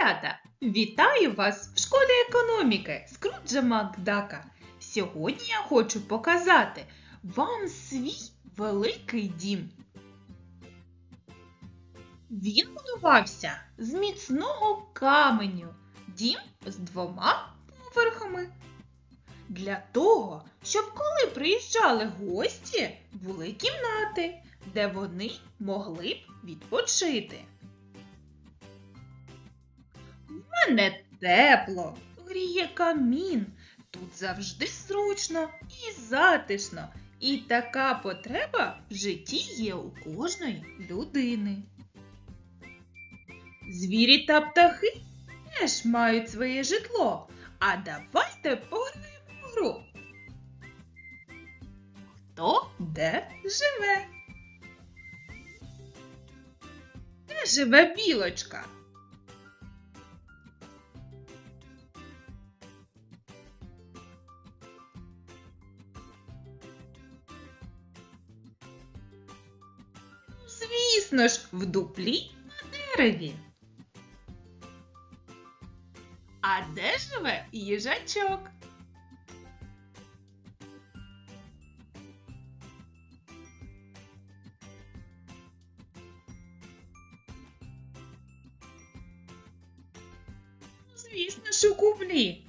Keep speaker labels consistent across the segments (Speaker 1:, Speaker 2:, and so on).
Speaker 1: Малята, вітаю вас в школі економіки Скруджа Макдака. Сьогодні я хочу показати вам свій великий дім. Він будувався з міцного каменю, дім з двома поверхами. Для того, щоб коли приїжджали гості, були кімнати, де вони могли б відпочити. Мене тепло, гріє камін. Тут завжди зручно і затишно. І така потреба в житті є у кожної людини. Звірі та птахи теж мають своє житло. А давайте пограємо в гру. Хто де живе? Де живе білочка? Звісно ж, в дуплі на дереві. А де живе їжачок? Звісно ж, у кублі.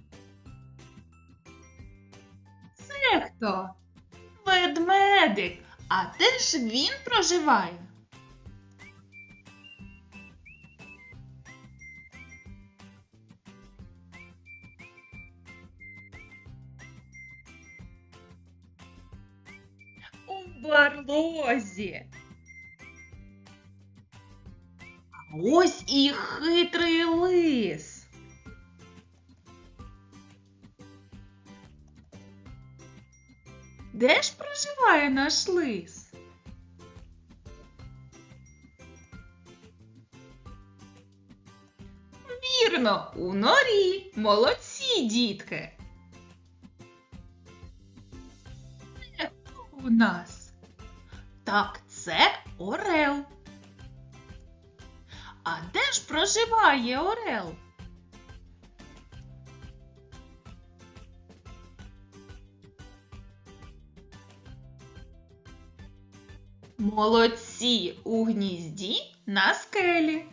Speaker 1: Це хто? Ведмедик. А де ж він проживає? У барлозі. Ось і хитрий лис. Де ж проживає наш лис? Вірно, у норі. Молодці, дітки. У нас? Так, це Орел. А де ж проживає Орел? Молодці у гнізді на скелі.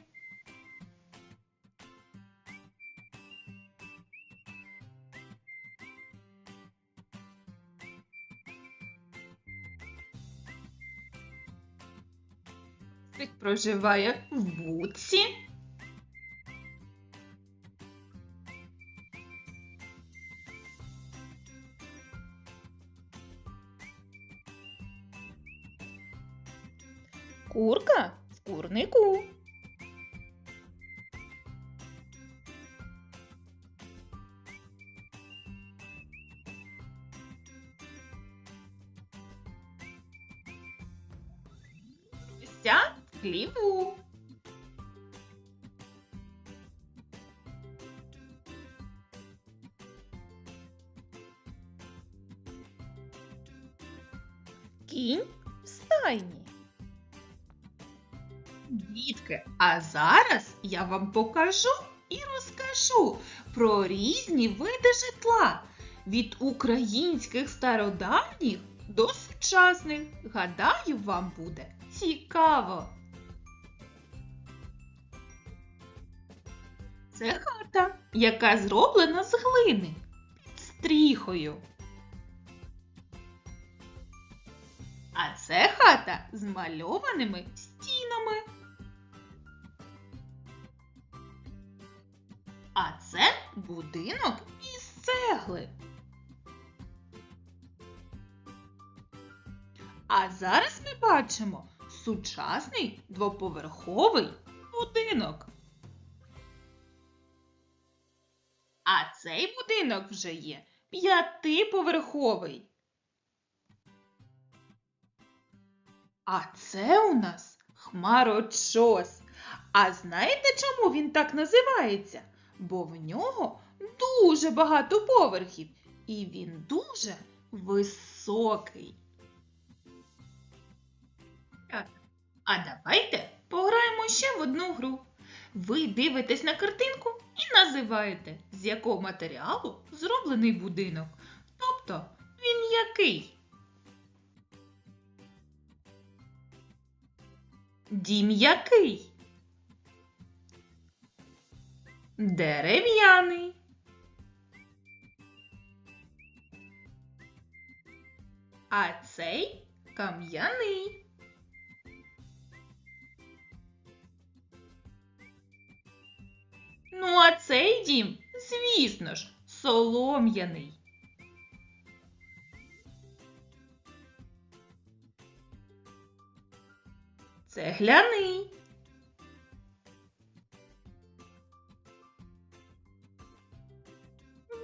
Speaker 1: Песик проживає в будці. Курка в курнику. Ся в хліву. Кінь в стайні. Дітки, а зараз я вам покажу і розкажу про різні види житла від українських стародавніх до сучасних. Гадаю, вам буде цікаво. Це хата, яка зроблена з глини під стріхою. А це хата з мальованими стінами. А це будинок із цегли. А зараз ми бачимо сучасний двоповерховий будинок. А цей будинок вже є п'ятиповерховий. А це у нас хмарочос. А знаєте, чому він так називається? Бо в нього дуже багато поверхів і він дуже високий. А давайте пограємо ще в одну гру. Ви дивитесь на картинку і називаєте, з якого матеріалу зроблений будинок. Тобто він який? Дім який? Дерев'яний. А цей кам'яний. Ну, а цей дім, звісно ж, солом'яний. Цегляний.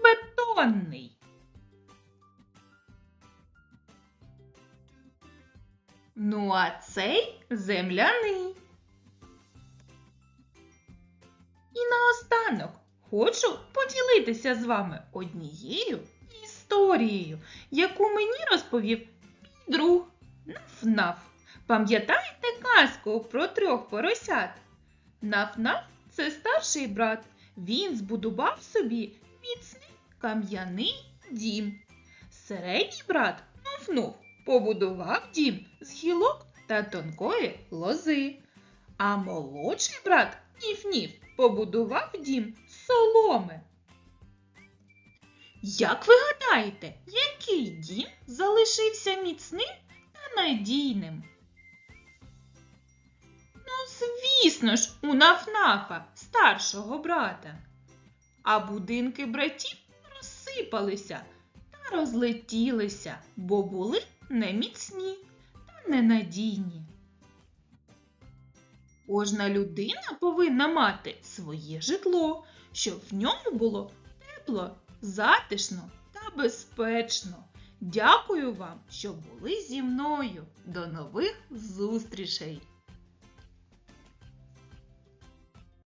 Speaker 1: Бетонний. Ну, а цей земляний. Хочу поділитися з вами однією історією, яку мені розповів мій друг Наф-Наф. Пам'ятаєте казку про трьох поросят? Наф-Наф – це старший брат. Він збудував собі міцний кам'яний дім. Середній брат Нуф-Нуф побудував дім з гілок та тонкої лози. А молодший брат Ніф-Ніф побудував дім соломи. Як ви гадаєте, який дім залишився міцним та надійним? Ну, звісно ж, у Нафнафа, старшого брата. А будинки братів розсипалися та розлетілися, бо були неміцні та ненадійні. Кожна людина повинна мати своє житло, щоб в ньому було тепло, затишно та безпечно. Дякую вам, що були зі мною. До нових зустрічей!